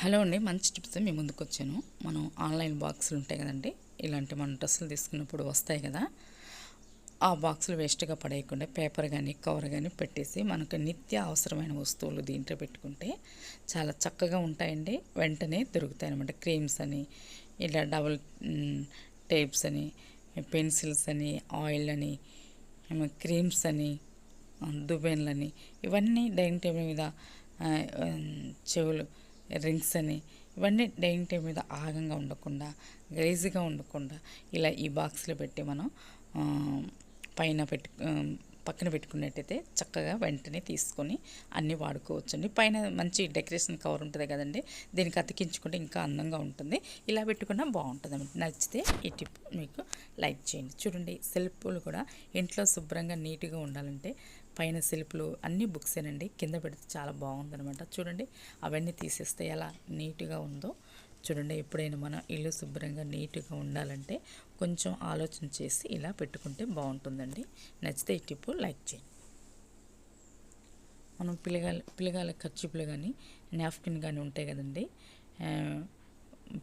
Hello అండి మంచి tips మీ ముందుకు వచ్చాను మనం ఆన్లైన్ బాక్సులు ఉంటాయి కదండి ఇలాంటి మనం డ్రెస్సులు తీసుకున్నప్పుడు వస్తాయి కదా ఆ బాక్సులు వేస్ట్గా పడేయకుండా పేపర్ కానీ కవర్ కానీ పెట్టేసి మనకు నిత్య అవసరమైన వస్తువులు దీంట్లో పెట్టుకుంటే చాలా చక్కగా ఉంటాయండి. వెంటనే దొరుకుతాయి అనమాట క్రీమ్స్ అని ఇలా డబుల్ టేప్స్ అని పెన్సిల్స్ అని ఆయిల్ అని క్రీమ్స్ అని దుబెన్లని ఇవన్నీ డైనింగ్ టేబుల్ మీద చెవులు రింగ్స్ అని. ఇవన్నీ డైనింగ్ టేబుల్ మీద ఆగంగా ఉండకుండా గ్రేజీగా ఉండకుండా ఇలా ఈ బాక్స్లో పెట్టి మనం పైన పెట్టు పక్కన పెట్టుకున్నట్టయితే చక్కగా వెంటనే తీసుకొని అన్నీ వాడుకోవచ్చండి. పైన మంచి డెకరేషన్ కవర్ ఉంటుంది కదండి దీనికి అతికించుకుంటే ఇంకా అందంగా ఉంటుంది. ఇలా పెట్టుకున్నా బాగుంటుంది నచ్చితే ఈ టిప్ మీకు లైక్ చేయండి. చూడండి సెల్ఫ్లు కూడా ఇంట్లో శుభ్రంగా నీట్గా ఉండాలంటే పైన సెల్ఫ్లు అన్ని బుక్సేనండి కింద పెడితే చాలా బాగుందనమాట చూడండి అవన్నీ తీసేస్తే ఎలా నీట్గా ఉందో. చూడండి ఎప్పుడైనా మనం ఇల్లు శుభ్రంగా నీట్గా ఉండాలంటే కొంచెం ఆలోచన చేసి ఇలా పెట్టుకుంటే బాగుంటుందండి. నచ్చితే ఈ టిప్పు లైక్ చేయండి. మనం పిల్లగాల పిల్లగాల ఖర్చుపులు కానీ నాప్కిన్ కానీ ఉంటాయి కదండి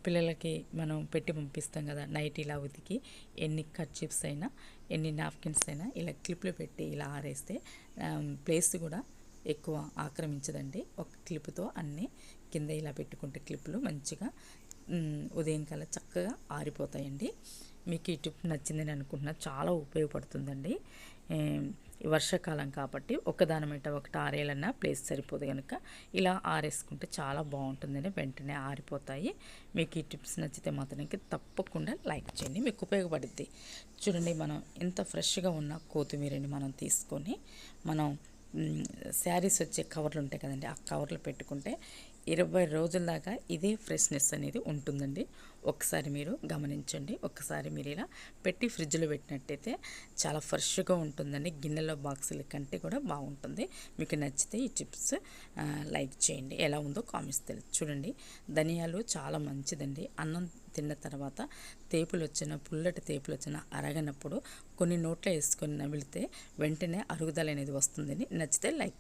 పిల్లలకి మనం పెట్టి పంపిస్తాం కదా నైట్ ఇలా ఉతికి ఎన్ని కర్చిప్స్ అయినా ఎన్ని నాప్కిన్స్ అయినా ఇలా క్లిప్లు పెట్టి ఇలా ఆరేస్తే ప్లేస్ కూడా ఎక్కువ ఆక్రమించదండి. ఒక క్లిప్తో అన్నీ కింద ఇలా పెట్టుకుంటే క్లిప్లు మంచిగా ఉదయం కల్లా చక్కగా ఆరిపోతాయండి. మీకు ఈ టిప్ నచ్చిందని అనుకుంటున్నా చాలా ఉపయోగపడుతుందండి. వర్షాకాలం కాబట్టి ఒకదాని మీద ఒకటి ఆరేయాలన్నా ప్లేస్ సరిపోదు కనుక ఇలా ఆరేసుకుంటే చాలా బాగుంటుందని వెంటనే ఆరిపోతాయి. మీకు ఈ టిప్స్ నచ్చితే మాత్రం తప్పకుండా లైక్ చేయండి. మీకు ఉపయోగపడుద్ది. చూడండి మనం ఎంత ఫ్రెష్గా ఉన్న కొత్తిమీరని మనం తీసుకొని మనం శారీస్ వచ్చే కవర్లు ఉంటాయి కదండి ఆ కవర్లు పెట్టుకుంటే ఇరవై రోజుల దాకా ఇదే ఫ్రెష్నెస్ అనేది ఉంటుందండి. ఒకసారి మీరు గమనించండి ఒకసారి మీరు ఇలా పెట్టి ఫ్రిడ్జ్లో పెట్టినట్టయితే చాలా ఫ్రెష్గా ఉంటుందండి. గిన్నెలో బాక్సుల కంటే కూడా బాగుంటుంది. మీకు నచ్చితే ఈ టిప్స్ లైక్ చేయండి. ఎలా ఉందో కామెంట్స్ తెలుసు చూడండి. ధనియాలు చాలా మంచిదండి. అన్నం తిన్న తర్వాత తేపులు వచ్చిన పుల్లటి తేపులు వచ్చిన అరగనప్పుడు కొన్ని నోట్లో వేసుకొని నమిలితే వెంటనే అరుగుదల అనేది వస్తుందని నచ్చితే లైక్